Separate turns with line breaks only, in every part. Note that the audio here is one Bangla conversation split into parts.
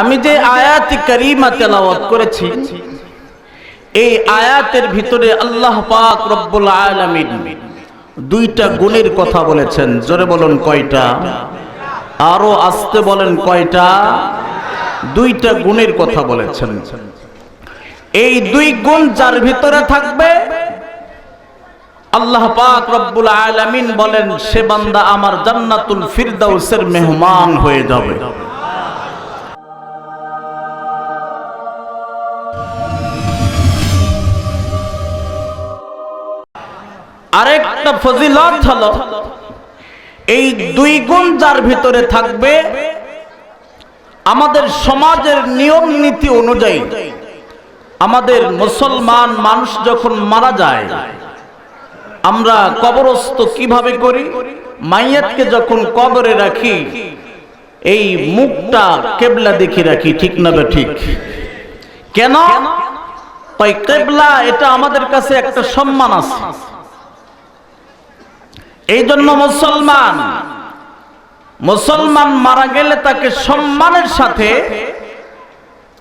আমি যে আয়াতি করিমা তেলাওয়াত করেছি, এই আয়াতের ভিতরে আল্লাহ পাক রব্বুল আলামিন দুইটা গুণের কথা বলেছেন। জোরে বলুন কয়টা? আরও আসতে বলেন কয়টা? দুইটা গুণের কথা বলেছেন। এই দুই গুণ যার ভিতরে থাকবে, আল্লাহ পাক রব্বুল আলামিন বলেন, সে বান্দা আমার জান্নাতুল ফিরদাউসের মেহমান হয়ে যাবে। আরেকটা ফজিলত হলো, এই দুই গুণ যার ভিতরে থাকবে আমাদের সমাজের নিয়ম নীতি অনুযায়ী, আমাদের মুসলমান মানুষ যখন মারা যায়, আমরা কবরস্থ কীভাবে করি? মাইয়াতকে যখন কবরে রাখি, এই মুখটা কেবলা দেখি রাখি, ঠিক না ঠিক? কেন? তাই কেবলা, এটা আমাদের কাছে একটা সম্মান আছে। এই জন্য মুসলমান মুসলমান মারা গেলে তাকে সম্মানের সাথে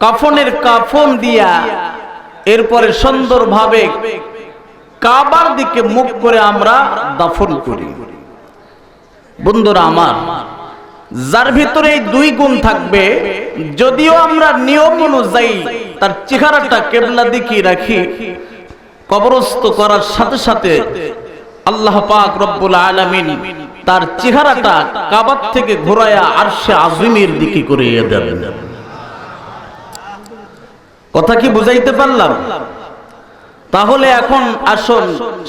কাফনের কাফন দিয়া এরপরে সুন্দরভাবে কাবার দিকে মুখ করে আমরা দাফন করি। বন্ধুরা আমার, যার ভিতরে এই দুই গুণ থাকবে, যদিও আমরা নিয়ম অনুযায়ী তার চেহারাটা কেবলা দিকে রাখি, কবরস্থ করার সাথে সাথে আল্লাহ পাক রব্বুল আলামিন তার চেহারাটা কাবার থেকে ঘোরায়া আরশে আজমির দিকে করিয়ে দেবেন কথা কি বুঝাইতে পারলাম? তাহলে এখন আসুন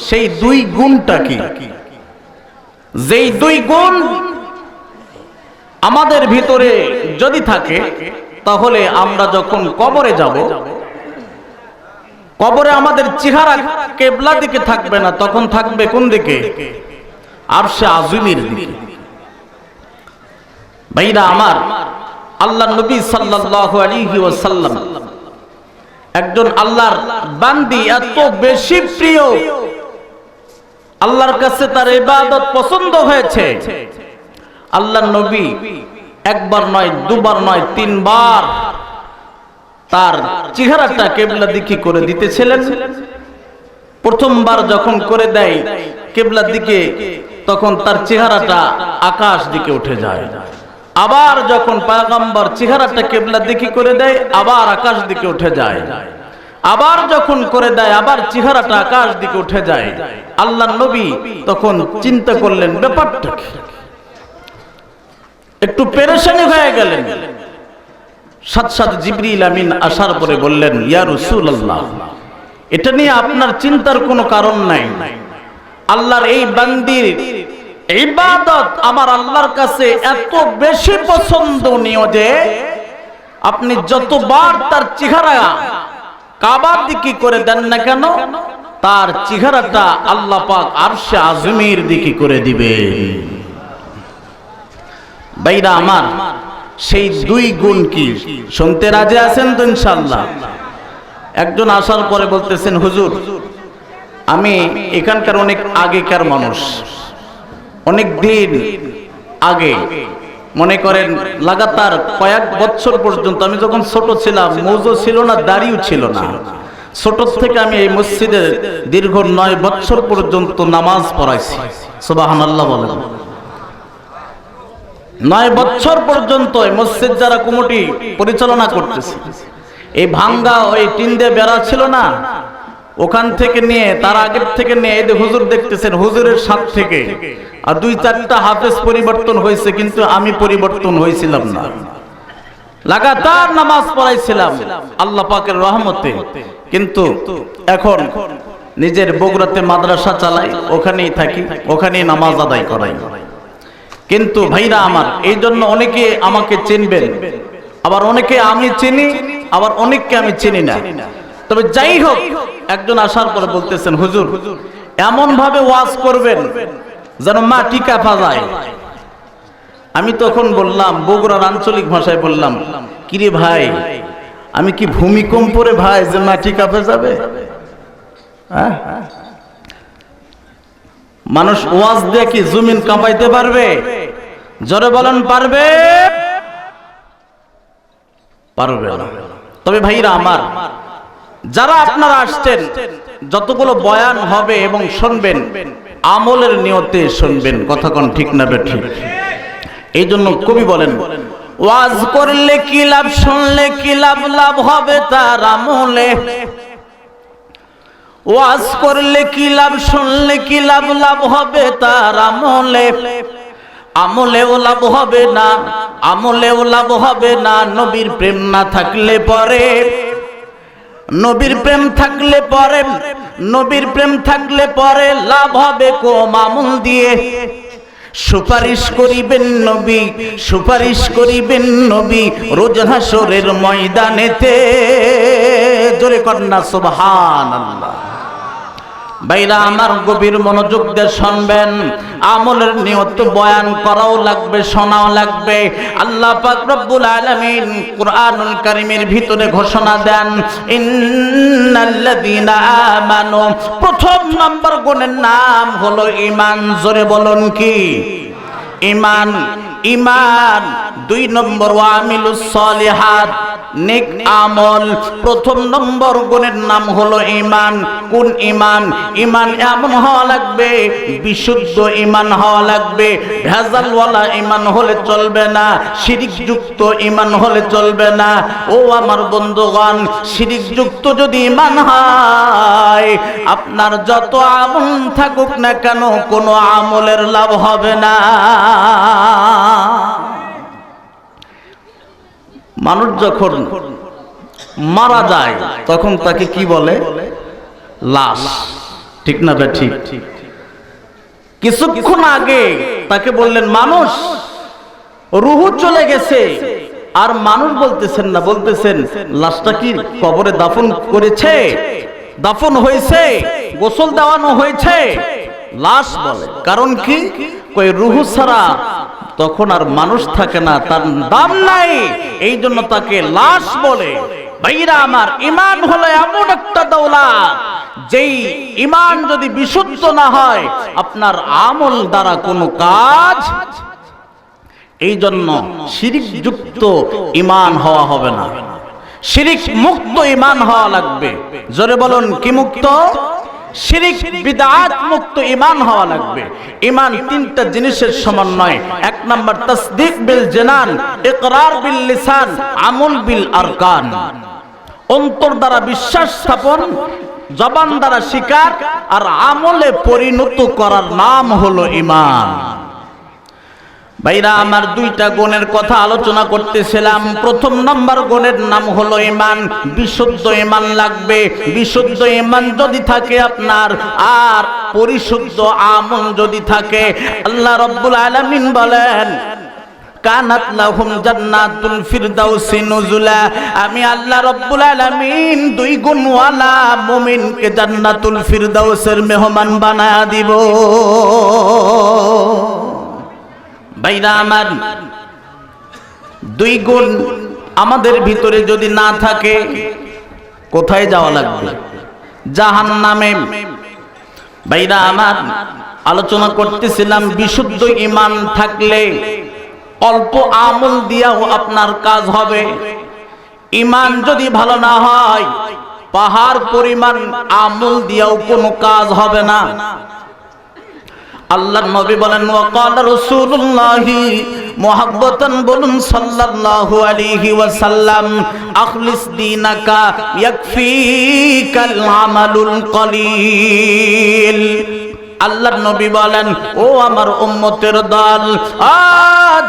সেই দুই গুণটা কি? যেই দুই গুণ আমাদের ভিতরে যদি থাকে, তাহলে আমরা যখন কবরে যাব কবরে আমাদের চেহারা কেবলা দিকে থাকবে না, তখন থাকবে কোন দিকে? আর সে আজমির দিকে। ভাইরা আমার, আল্লাহ নবী সাল্লাল্লাহু আলাইহি ওয়াসাল্লাম একজন আল্লাহর বান্দি, এত বেশি প্রিয়। আল্লাহর কাছে তার ইবাদত পছন্দ হয়েছে। আল্লাহ নবী একবার নয়, দুবার নয়, তিনবার তার চেহারাটা কেবলা দিকে করে দিতেছিলেন। প্রথমবার যখন করে দেয় কেবলার দিকে, তখন তার চেহারাটা আকাশ দিকে উঠে যায়। আবার যখন পায়গাম্বার চেহারাটা কেবলার দিকে করে দেয়, আবার আকাশ দিকে উঠে যায়। আবার যখন করে দেয়, আবার চেহারাটা আকাশ দিকে উঠে যায়। আল্লাহ নবী তখন চিন্তা করলেন, ব্যাপারটা একটু পেরেশানি হয়ে গেলেন। সাত সাত জিবরিল আমিন আসার পরে বললেন, ইয়া রাসূলুল্লাহ, এটা নিয়ে আপনার চিন্তার কোনো কারণ নাই। আল্লাহর এই বান্দির ইবাদত আমার আল্লাহর কাছে এত বেশি পছন্দনীয় যে আপনি যতবার তার চেহারা কাবার দিকে করে দেন না কেন, তার চেহারাটা আল্লাহ পাক আরশে আজমির দিকে করে দিবে বাইরা আমার সেই দুই গুণ কি? শুনতে রাজি আছেন তো ইনশাল্লাহ একজন আসার পরে বলতেছেন, হুজুর, আমি এখানকার অনেক আগেকার মানুষ। অনেক দিন আগে, মনে করেন লাগাতার কয়েক বছর পর্যন্ত আমি যখন ছোট ছিলাম, মৌজো ছিল না, দাড়িও ছিল না। ছোট থেকে আমি এই মসজিদে দীর্ঘ নয় বছর পর্যন্ত নামাজ পড়াইছি। সুবাহান আল্লাহ বলেন। নয় বছর পর্যন্ত মসজিদ যারা কুমুটি পরিচালনা করতেছে, এই ভাঙ্গা ওই টিন দিয়ে বেড়া ছিল না, ওখান থেকে নিয়ে, তার আগের থেকে নিয়ে এই হুজুর দেখতেছেন, হুজুরের সাথ থেকে, আর দুই চারটা হাফেজ পরিবর্তন হয়েছে, কিন্তু আমি পরিবর্তন হয়েছিলাম না। লাগাতার নামাজ পড়াইছিলাম, আল্লাহ পাকের রহমতে, কিন্তু এখন নিজের বগুড়াতে মাদ্রাসা চালাই, ওখানেই থাকি, ওখানেই নামাজ আদায় করাই। কিন্তু ভাইরা আমার এই জন্য অনেকে আমাকে চিনবেন। আবার অনেকে আমি চিনি, আবার অনেককে আমি চিনি না। তবে যাই হোক, একজন আসার পরে বলতেছেন, হুজুর এমন ভাবে ওয়াজ করবেন যেন মা টিকা যায় আমি তখন বললাম, বগুড়ার আঞ্চলিক ভাষায় বললাম, কিরে ভাই, আমি কি ভূমিকম্পরে ভাই যে মাটি কাঁপে যাবে হ্যাঁ? মানুষ ওয়াজ দিয়ে কি জমিন কাঁপাইতে পারবে? জোরে বলেন, পারবে? পারবে না। তবে ভাইরা আমার, যারা আপনারা আসছেন, যতগুলো বয়ান হবে এবং শুনবেন, আমলের নিয়তে শুনবেন, কথা কোন ঠিক না বে ঠিক এই জন্য কবি বলেন, ওয়াজ করলে কি লাভ, শুনলে কি লাভ লাভ হবে তার আমলে। ওয়াজ করলে কি লাভ, শুনলে কি লাভ লাভ হবে তার আমলে। আমলেও লাভ হবে না, আমলেও লাভ হবে না, নবীর প্রেম না থাকলে পরে। নবীর প্রেম থাকলে পরে, নবীর প্রেম থাকলে পরে লাভ হবে কম আমল দিয়ে। সুপারিশ করিবেন নবী সুপারিশ করিবেন নবী রোজ হাসরের ময়দানেতে। জোরে কন্যা সুবহানাল্লাহ। বাইরা আমার গভীর মনোযোগ দিয়ে শুনবেন। আমলের নিয়ত বয়ান করাও লাগবে, শোনাও লাগবে। আল্লাহ পাক রব্বুল আলামিন কুরআনুল কারীমের ভিতরে ঘোষণা দেন, ইন্নাল্লাযীনা আমানু। প্রথম নাম্বার গুণের নাম হলো ঈমান। জোরে বলুন কি? ঈমান ঈমান। দুই নম্বর ওয়ামিলুস সলিহাত, নেক আমল। প্রথম নম্বর গুণের নাম হলো ইমান কোন ইমান ইমান এমন হওয়া লাগবে, বিশুদ্ধ ইমান হওয়া লাগবে। ভেজালওয়ালা ইমান হলে চলবে না শিরিক যুক্ত ঈমান হলে চলবে না। ও আমার বন্ধুগণ শিরিক যুক্ত যদি ইমান হয়, আপনার যত আমল থাকুক না কেন, কোনো আমলের লাভ হবে না। মানুষ যখন মারা যায়, তখন তাকে কি বলে? লাশ। ঠিক না ঠিক? কিছুক্ষণ আগে তাকে বললেন, মানুষ, রুহু চলে গেছে। আর মানুষ বলতেছেন না, বলতেছেন, লাশটা কি কবরে দাফন করেছে? দাফন হয়েছে, গোসল দেওয়ানো হয়েছে। লাশ বলে। কারণ কি? কই রুহু ছাড়া? তখন আর মানুষ থাকে না, তার দাম নাই। এই জন্য তাকে লাশ বলে, ভাইরা, আমার ইমান হলো এমন একটা দৌলত যেই ইমান যদি বিশুদ্ধ না হয়, আপনার আমল দ্বারা কোনো কাজ এই জন্য শিরিক যুক্ত ইমান হওয়া হবে না। শিরিক মুক্ত ইমান হওয়া লাগবে। জোরে বলুন, কি মুক্ত? শিরিক বিদআত মুক্ত ইমান হওয়া লাগবে। ইমান তিনটা জিনিসের সমন্বয় এক বিল বিল বিল অন্তর দ্বারা বিশ্বাস স্থাপন, জবান দ্বারা স্বীকার আর আমলে পরিণত করার নাম হলো ইমান ভাইরা, আমার দুইটা গুণের কথা আলোচনা করতেছিলাম। প্রথম নম্বর গুণের নাম হলো ইমান বিশুদ্ধ ইমান লাগবে। বিশুদ্ধ ইমান যদি থাকে আপনার, আর পরিশুদ্ধ আমল যদি থাকে, আল্লাহ রব্বুল আলামিন বলেন, কানাত লাহুম জান্নাতুল ফিরদাউসি নুজুলা। আমি আল্লাহ রব্বুল আলামিন দুই গুণওয়ালা মুমিনকে জান্নাতুল ফিরদাউসের মেহমান বানায়া দিব। বাইরা আমার দুই গুণ আমাদের ভিতরে যদি না থাকে, কোথায় যাওয়া লাগবে? জাহান নামে বাইরা আমার আলোচনা করতেছিলাম, বিশুদ্ধ ইমান থাকলে অল্প আমল দিয়াও আপনার কাজ হবে। ইমান যদি ভালো না হয়, পাহাড় পরিমাণ আমল দিয়াও কোনো কাজ হবে না। আল্লাহ নবী বলেন ওয়াকাল রাসূলুল্লাহ মুহাব্বতান, বলুন, সাল্লাল্লাহু আলাইহি ওয়াসাল্লাম, আখলিস দীনাকা ইয়াকফিকাল আমালুল কলিল। আল্লাহর নবী বলেন, ও আমার উম্মতের দল, আ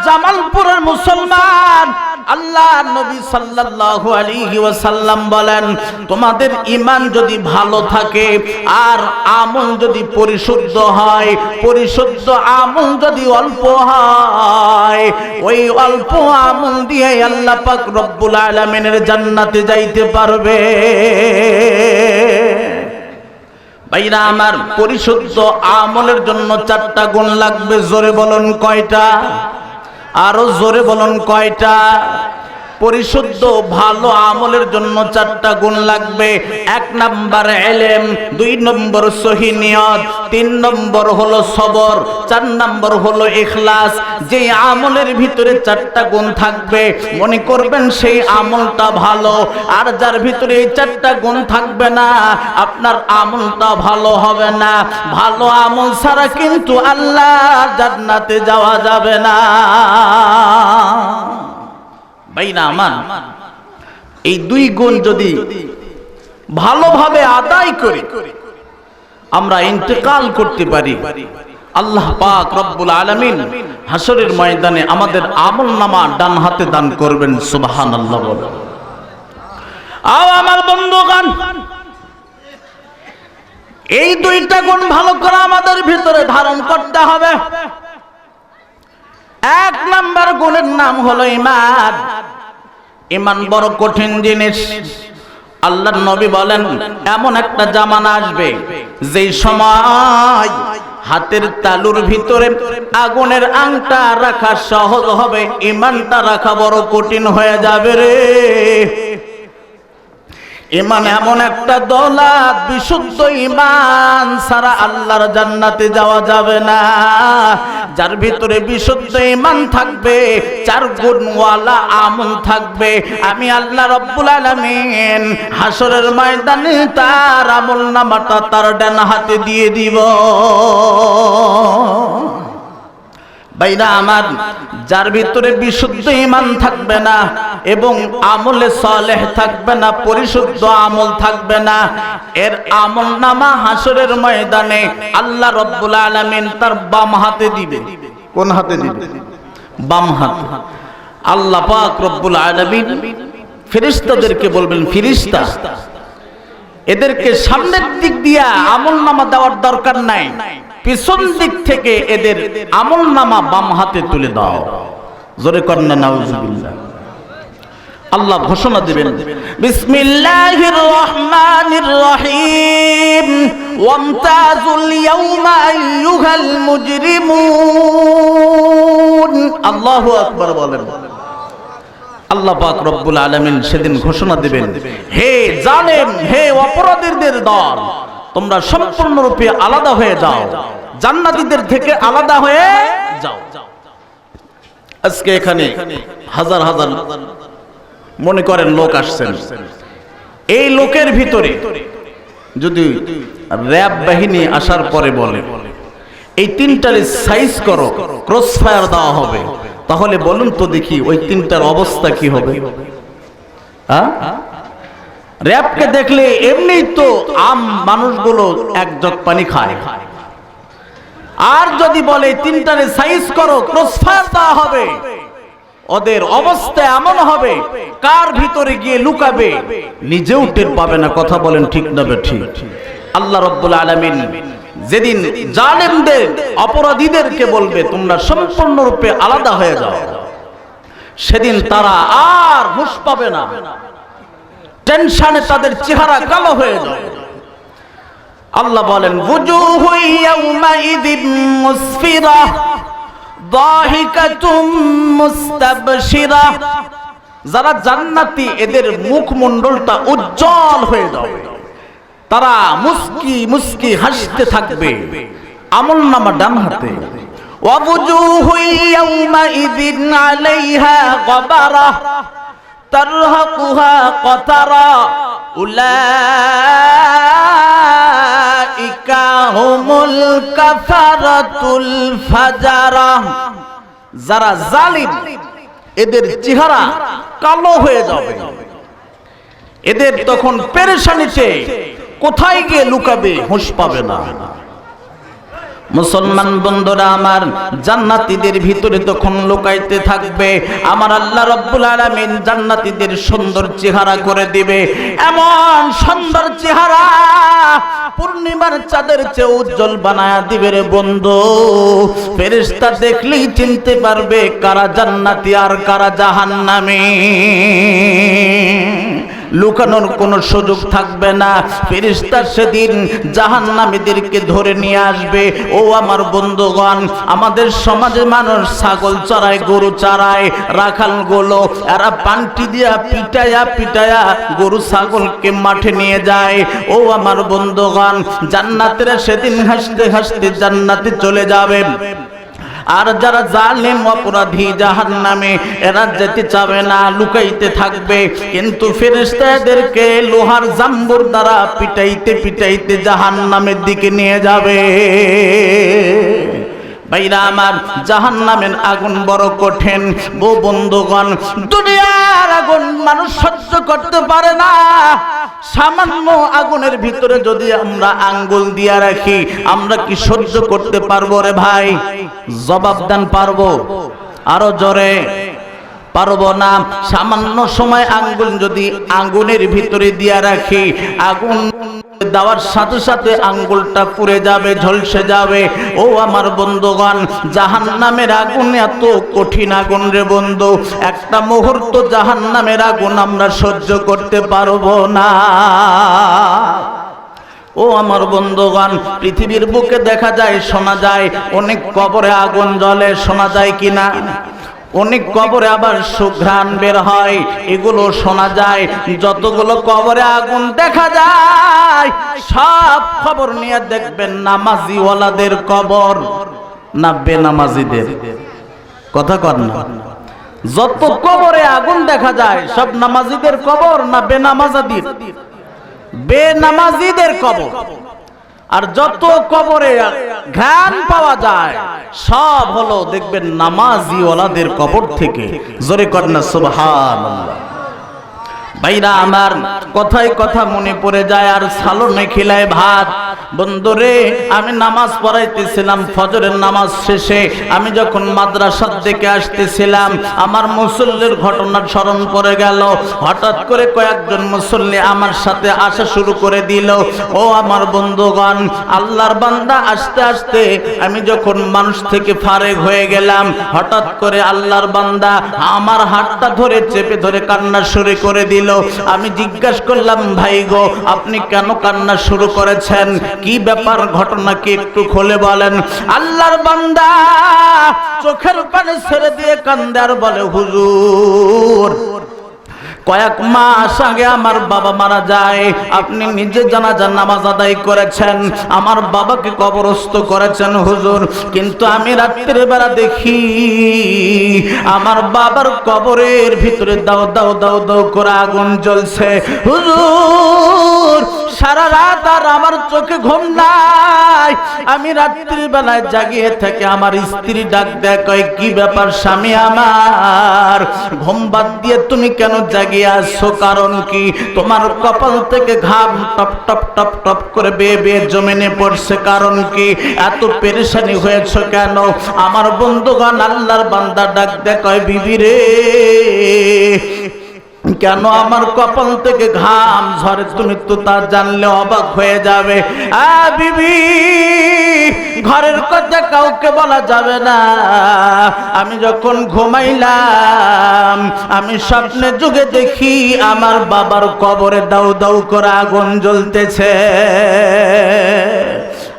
জামালপুরের মুসলমান আল্লাহ নবী সাল্লাল্লাহু আলাইহি ওয়াসাল্লাম বলেন, তোমাদের ঈমান যদি ভালো থাকে আর আমল যদি পরিশুদ্ধ হয়, পরিশুদ্ধ আমল যদি অল্প হয়, ওই অল্প আমল দিয়ে আল্লাহ পাক রব্বুল আলামিনের জান্নাতে যাইতে পারবে। ভাইরা, আমার পরিশুদ্ধ আমলের জন্য চারটা গুণ লাগবে, জোরে বলুন কয়টা? আরও জোরে বলুন কয়টা? পরিশুদ্ধ, ভালো আমলের জন্য চারটা গুণ লাগবে। এক নাম্বার এলেম, দুই নম্বর সহিনিয়ত তিন নম্বর হলো সবর, চার নম্বর হলো ইখলাস। যে আমলের ভিতরে চারটা গুণ থাকবে, মনে করবেন সেই আমলটা ভালো। আর যার ভিতরে এই চারটা গুণ থাকবে না, আপনার আমলটা ভালো হবে না। ভালো আমল ছাড়া কিন্তু আল্লাহ জান্নাতে যাওয়া যাবে না। এই দুই গুণ যদি ভালোভাবে আদায় আমরা করতে পারি। আল্লাহ পাক রব্বুল হাসরের ময়দানে আমাদের আমল নামা ডান হাতে দান করবেন, সুবহানাল্লাহ বলে আও আমার বন্ধুগণ, এই দুইটা গুণ ভালো করে আমাদের ভিতরে ধারণ করতে হবে। এক নাম্বার গুণের নাম হলো ইমান ইমান বড় কঠিন জিনিস। আল্লাহ নবী বলেন, এমন একটা জামানা আসবে, যেই সময় হাতের তালুর ভিতরে আগুনের আংটা রাখা সহজ হবে ইমানটা রাখা বড় কঠিন হয়ে যাবে রে। ইমান এমন একটা দৌলত, বিশুদ্ধ ইমান সারা আল্লাহর জান্নাতে যাওয়া যাবে না। যার ভিতরে বিশুদ্ধ ইমান থাকবে, চার গুণওয়ালা আমল থাকবে। আমি আল্লাহ রব্বুল আলামিন হাসরের ময়দানে তার আমল নামাটা তার ডান হাতে দিয়ে দিব। বাইরা আমার যার ভিতরে বিশুদ্ধ ইমান থাকবে না এবং আমলে সলেহ থাকবে না পরিশুদ্ধ আমল থাকবে না এর আমল নামা হাসরের ময়দানে আল্লাহ রব্বুল আলামিন তার বাম হাতে দিবে। কোন হাতে দিবে? বাম হাত। আল্লাহ পাক রব্বুল আলামিন ফিরিস্তাদেরকে বলবেন ফেরেশতা এদেরকে সামনের দিক দিয়া আমল নামা দেওয়ার দরকার নাই। পিছন দিক থেকে এদের আমল নামা বাম হাতে তুলে দাও। জোরে কন্যা নাউজুবিল্লাহ। আল্লাহ ঘোষণা দিবেন, বিসমিল্লাহির রহমানির রহিম, ওয়ামতাজুল ইয়াউমা আইয়ুহাল মুজরিমুন। আল্লাহু আকবার বলেন। আল্লাহ পাক রব্বুল আলামিন সেদিন ঘোষণা দিবেন, হে জালেম, হে অপরাধীদের দল তোমরা সম্পূর্ণরূপে আলাদা হয়ে যাও। জান্নাতীদের থেকে আলাদা হয়ে যাও। আজকে এখানে হাজার হাজার মনে করেন লোক আসছেন। এই লোকের ভিতরে যদি র্যাব বাহিনী আসার পরে বলে, এই তিনটার সাইজ করো ক্রস ফায়ার দেওয়া হবে। তাহলে বলুন তো দেখি ওই তিনটার অবস্থা কি হবে? হ্যাঁ র্যাবকে দেখলে এমনি তো আম মানুষগুলো এক জগ পানি খায়। আর যদি বলে, তিনটারে সাইজ করো দেওয়া হবে। ওদের অবস্থা এমন হবে, কার ভিতরে গিয়ে লুকাবে, নিজেও টের পাবে না। কথা বলেন ঠিক না ঠিক। আল্লাহ রব্বুল আলামিন যেদিন জালেমদের, অপরাধীদেরকে বলবে, তোমরা সম্পূর্ণরূপে আলাদা হয়ে যাও। সেদিন তারা আর হুঁশ পাবে না। টেনশনে তাদের চেহারা কালো হয়ে যাবে আল্লাহ বলেন যারা জান্নাতি, এদের মুখমণ্ডলটা উজ্জ্বল হয়ে যাবে তারা মুস্কি মুস্কি হাসতে থাকবে, আমল নামা ডান হাতে। ওয়াবুজুহু ইয়াউমাইযিন আলাইহা গাবারা। তারহাকুহা কতারা উলাইকা হুমুল কাফারাতুল ফাজারা। যারা জালিম, এদের চেহারা কালো হয়ে যাবে। এদের তখন পেরেশানিতে কোথায় গিয়ে লুকাবে, হুঁশ পাবে না। মুসলমান বন্ধুরা, আমার জান্নাতীদের ভিতরে তখন লুকাইতে থাকবে। আমার আল্লাহ রব্বুল আলামিন জান্নাতীদের সুন্দর চেহারা করে দিবে। এমন সুন্দর চেহারা পূর্ণিমার চাঁদের চেয়ে উজ্জ্বল বানায়া দিবে রে বন্ধু। ফেরেশতা দেখলেই চিনতে পারবে কারা জান্নাতি আর কারা জাহান্নামী। লুকানোর কোনো সুযোগ থাকবে না। ফেরিস্তা সেদিন জাহান্নামীদেরকে ধরে নিয়ে আসবে। ও আমার বন্ধুগণ, আমাদের সমাজে মানুষ ছাগল চড়ায়, গরু চড়ায়, রাখালগুলো, এরা পান্টি দিয়া পিটায়া পিটায়া গরু ছাগলকে মাঠে নিয়ে যায়। ও আমার বন্ধুগণ, জান্নাতেরা সেদিন হাসতে হাসতে জান্নাতে চলে যাবে। আর যারা জালেম, অপরাধী জাহান নামে এরা যেতে চাবে না, লুকাইতে থাকবে। কিন্তু ফেরেস্তাদেরকে লোহার জাম্বুর দ্বারা পিটাইতে পিটাইতে জাহান নামের দিকে নিয়ে যাবে। ভাইরা আমার জাহান নামের আগুন বড় কঠিন। বউ বন্ধুগণ, দুনিয়ার আগুন মানুষ সহ্য করতে পারে না। সামান্য আগুনের ভিতরে যদি আমরা আঙ্গুল দিয়া রাখি, আমরা কি সহ্য করতে পারব রে ভাই? জবাব দেন পারব। আরও জোরে। পারব না। সামান্য সময় আঙ্গুল যদি আঙ্গুলের ভিতরে দিয়া রাখি, আগুন দেওয়ার সাথে সাথে আঙ্গুলটা পুড়ে যাবে, ঝলসে যাবে। ও আমার বন্ধুগণ জাহান নামের আগুন এত কঠিন আগুন রে বন্ধু। একটা মুহূর্ত জাহান নামের আগুন আমরা সহ্য করতে পারব না। ও আমার বন্ধুগণ, পৃথিবীর বুকে দেখা যায়, শোনা যায়, অনেক কবরে আগুন জ্বলে, শোনা যায় কিনা? অনেক কবরে আবার সুঘ্রাণ বের হয়, এগুলো শোনা যায়, যতগুলো কবরে আগুন দেখা যায়, সব খবর নিয়ে দেখবেন নামাজিওয়ালাদের কবর না বেনামাজিদের। কথা কর না। যত কবরে আগুন দেখা যায়, সব নামাজিদের কবর না বেনামাজাদির? বেনামাজিদের কবর। আর যত কবরে ঘ্রাণ পাওয়া যায়, সব হলো দেখবেন নামাজিওয়ালাদের কবর থেকে। জোরে কন্যা সুবহান ভাইরা আমার, কথায় কথা মনে পড়ে যায় আর সালনে খিলায় ভাত। বন্ধুরে, আমি নামাজ পড়াইতেছিলাম, ফজরের নামাজ শেষে। আমি যখন মাদ্রাসার দিকে আসতেছিলাম, আমার মুসল্লির ঘটনা স্মরণ করে গেল। হঠাৎ করে কয়েকজন মুসল্লি আমার সাথে আসা শুরু করে দিল। ও আমার বন্ধুগণ, আল্লাহর বান্দা, আসতে আসতে আমি যখন মানুষ থেকে ফারেক হয়ে গেলাম, হঠাৎ করে আল্লাহর বান্দা আমার হাতটা ধরে চেপে ধরে কান্না শুরু করে দিল। আমি জিজ্ঞাসা করলাম, ভাই গো, আপনি কেন কান্না শুরু করেছেন? কি ব্যাপার ঘটনা কি একটু খুলে বলেন। আল্লাহর বান্দা চোখের পানি ছেড়ে দিয়ে কান্দার বলে, হুজুর কয়েক মাস আগে আমার বাবা মারা যায়। আপনি নিজে জানাজার নামাজ আদায় করেছেন। আমার বাবাকে কবরস্থ করেছেন হুজুর। কিন্তু আমি রাত্রের বেলা দেখি, আমার বাবার কবরের ভিতরে দাও দাও দাও দাও করে আগুন জ্বলছে। হুজুর সারা রাত আর আমার চোখে ঘুম নাই। আমি রাত্রির বেলায় জাগিয়ে থেকে আমার স্ত্রী ডাক দেয়, কয়, কি ব্যাপার স্বামী আমার? ঘুম বাদ দিয়ে তুমি কেন জাগিয়ে আসছো কারণ কি তোমার কপাল থেকে ঘাম টপ টপ টপ টপ করে বেয়ে বেয়ে জমিনে পড়ছে। কারণ কি এত পেরেশানি হয়েছ কেন? আমার বন্ধুগণ আল্লাহর বান্দা ডাক দেয়, কয়, বিবি রে কেন আমার কপাল থেকে ঘাম ঝরে? তুমি তো তা জানলে অবাক হয়ে যাবে। ঘরের কথা কাউকে বলা যাবে না। আমি যখন ঘুমাইলাম, আমি স্বপ্নে যুগে দেখি আমার বাবার কবরে দাউ দাউ করে আগুন জ্বলতেছে।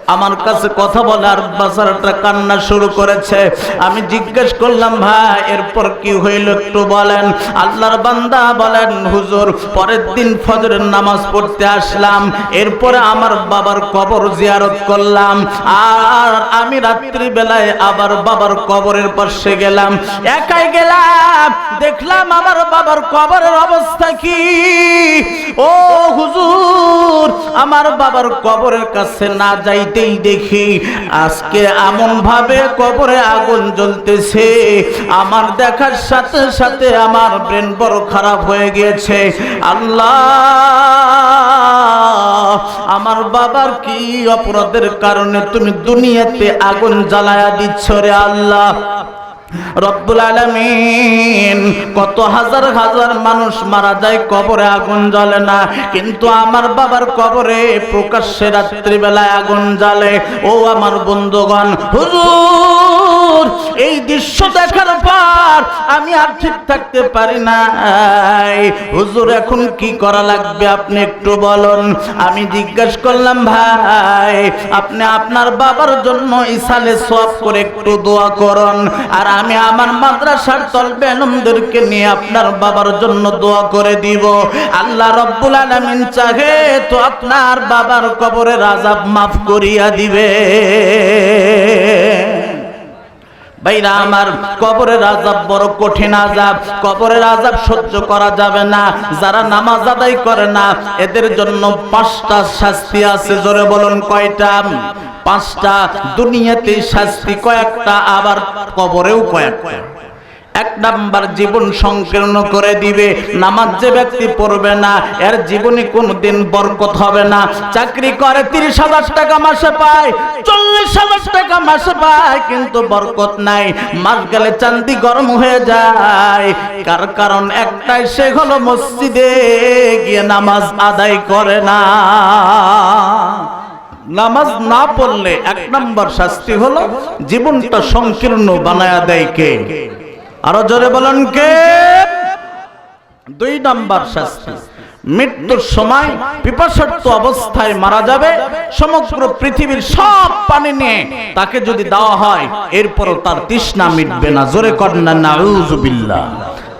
আমার কাছে কথা বলার বাসারটা কান্না শুরু করেছে। আমি জিজ্ঞেস করলাম, ভাই, এরপর কি হইল একটু বলেন। আল্লাহর বান্দা বলেন, হুজুর, পরের দিন ফজরের নামাজ পড়তে আসলাম। এরপরে আমার বাবার কবর জিয়ারত করলাম। আর আমি রাত্রি বেলায় আবার বাবার কবরের পাশে গেলাম। একাই গেলাম, দেখলাম আমার বাবার কবরের অবস্থা কি। ও হুজুর, আমার বাবার কবরের কাছে না যাইতেই দেখি, আজকে এমন ভাবে কবরে আগুন জ্বলতেছে। আমার দেখার সাথে সাথে আমার ব্রেন বড় খারাপ হয়ে গেছে আল্লাহ, আমার বাবার কি অপরাধের কারণে তুমি দুনিয়াতে আগুন জ্বালায়া দিচ্ছ রে আল্লাহ? রব্বুল আলামিন, কত হাজার হাজার মানুষ মারা যায়, কবরে আগুন জ্বলে না। কিন্তু আমার বাবার কবরে প্রকাশ্যে রাত্রিবেলায় আগুন জ্বলে। ও আমার বন্ধুগণ, হুজুর! এই দৃশ্য দেখার পর আমি আর ঠিক থাকতে পারি না হুজুর, এখন কি করা লাগবে আপনি একটু বলুন। আমি জিজ্ঞাসা করলাম, ভাই, আপনি আপনার বাবার জন্য ইসালে সব করে একটু দোয়া করুন। আর আমি আমার মাদ্রাসার তলবে আলমদেরকে নিয়ে আপনার বাবার জন্য দোয়া করে দিব। আল্লাহ রব্বুল আলামিন চাহে তো আপনার বাবার কবরের আযাব মাফ করিয়া দিবে। ভাইরা আমার, কবরের আজাব বড় কঠিন আজাব কবরের আজাব সহ্য করা যাবে না, যারা নামাজ আদায় করে না, এদের জন্য পাঁচটা শাস্তি আছে, জোরে বলুন কয়টা? পাঁচটা দুনিয়াতে শাস্তি কয়েকটা, আবার কবরেও কয়েকটা। এক নাম্বার জীবন সংকীর্ণ করে দিবে। নামাজ যে ব্যক্তি পড়বে না, এর জীবনে কোনদিন বরকত হবে না। চাকরি করে তিরিশ হাজার টাকা মাসে পায়, চল্লিশ হাজার টাকা মাসে পায়, কিন্তু বরকত নাই। মাস গেলে চান্দি গরম হয়ে যায়। কার কারণ একটাই, সে হলো মসজিদে গিয়ে নামাজ আদায় করে না। নামাজ না পড়লে এক নম্বর শাস্তি হলো জীবনটা সংকীর্ণ বানায়া দেয় কে? আরও জোরে বলেন কে? দুই নাম্বার শাস্তি। মৃত্যুর সময় পিপাসার্থ অবস্থায় মারা যাবে, সমগ্র পৃথিবীর সব পানি নিয়ে তাকে যদি দেওয়া হয়, এরপরও তার তৃষ্ণা মিটবে না। জোরে কন্যা নাউজুবিল্লাহ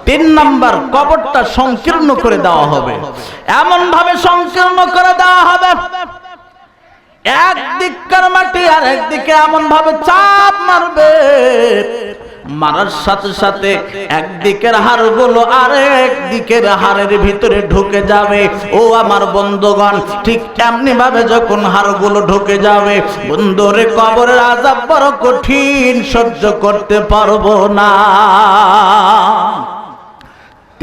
তিন নাম্বার, কবরটা সংকীর্ণ করে দেওয়া হবে। এমন ভাবে সংকীর্ণ করে দেওয়া হবে। একদিককার মাটি আর একদিকে এমন ভাবে চাপ মারবে। মারার সাথে সাথে একদিকের হাড়গুলো আর একদিকের হাড়ের ভিতরে ঢুকে যাবে। ও আমার বন্ধুগণ, ঠিক তেমনি ভাবে যখন হাড়গুলো ঢুকে যাবে, বন্ধুরে কবরের আজাব বড় কঠিন, সহ্য করতে পারব না।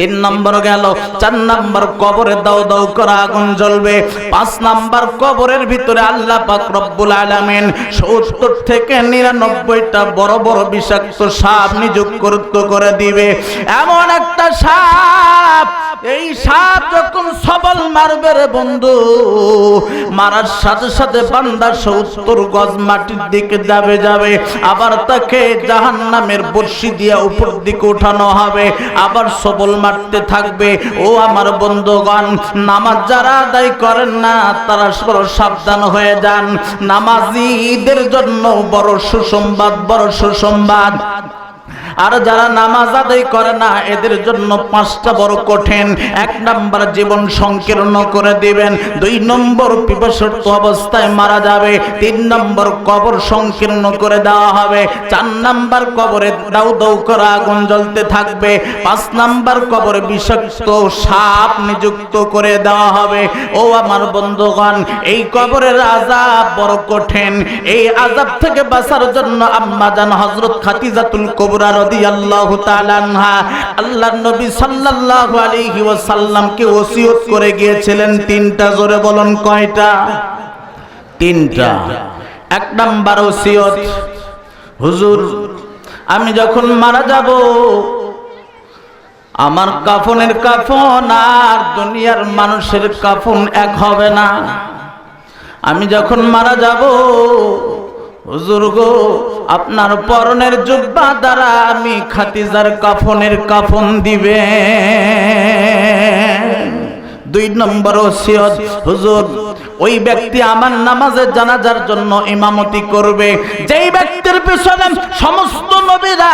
তিন নম্বর গেল, চার নম্বর কবরে দাও দাও করে আগুন জ্বলবে, পাঁচ নম্বর কবরের ভিতরে আল্লাহ পাক রব্বুল আলামিন সত্তর থেকে নিরানব্বইটা বড় বড় বিষাক্ত সাপ নিযুক্ত করে দিবে। এমন একটা সাপ, এই সাপ যখন সবল মারবে রে বন্ধু, মারার সাথে সাথে বান্দা সত্তর গজ মাটির দিকে যাবে যাবে, আবার তাকে জাহান নামের বর্ষি দিয়া উপর দিকে উঠানো হবে, আবার সবল মারতে থাকবে। ও আমার বন্ধুগণ, নামাজ যারা আদায় করেন না, তারা বড় সাবধান হয়ে যান। নামাজিদের জন্য বড় সুসংবাদ বড় সুসংবাদ। আর যারা নামাজ আদায় করে না, এদের জন্য পাঁচটা বড় কঠিন। এক নাম্বার জীবন সংকীর্ণ করে দিবেন। দুই নম্বর পিপাসর্ত অবস্থায় মারা যাবে। তিন নম্বর কবর সংকীর্ণ করে দেওয়া হবে। চার নাম্বার কবরে দাউ দাউ করে আগুন জ্বলতে থাকবে। পাঁচ নাম্বার কবরে বিষাক্ত সাপ নিযুক্ত করে দেওয়া হবে। ও আমার বন্ধুগণ, এই কবরের আজাব বড় কঠিন। এই আজাব থেকে বাঁচার জন্য আম্মা জান হজরত খাতিজাতুল কবরা রাদিয়াল্লাহু তাআলা আনহা, আল্লাহর নবী সাল্লাল্লাহু আলাইহি ওয়াসাল্লামকে ওসিয়ত করে গিয়েছিলেন তিনটা, জোরে বলুন কয়টা? তিনটা। এক নাম্বার ওসিয়ত, হুজুর, আমি যখন মারা যাব, আমার কাফনের কাফন আর দুনিয়ার মানুষের কাফন এক হবে না। আমি যখন মারা যাব আপনার পরনের জুব্বা দ্বারা আমি খাতিজার কাফনের কাফন দিবে। দুই নম্বর ওসিয়ত হুজুর ওই ব্যক্তি আমার নামাজের জানাজার জন্য ইমামতি করবে। যেই ব্যক্তির পিছনে সমস্ত নবীরা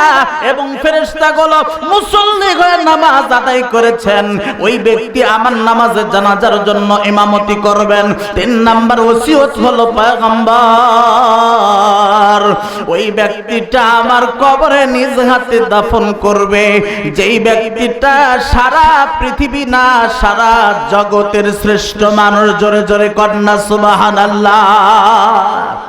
এবং ফেরেশতাগুলো মুসল্লি হয়ে নামাজ আদায় করেছেন, ওই ব্যক্তি আমার নামাজের জানাজার জন্য ইমামতি করবেন। তিন নাম্বার ওসিয়ত হলো পয়গম্বর। ওই ব্যক্তিটা আমার কবরে নিজ হাতে দাফন করবে। যেই ব্যক্তিটা সারা পৃথিবী না, সারা জগতের শ্রেষ্ঠ মানুষ, জোরে জোরে কন্যা সুবাহান আল্লাহ।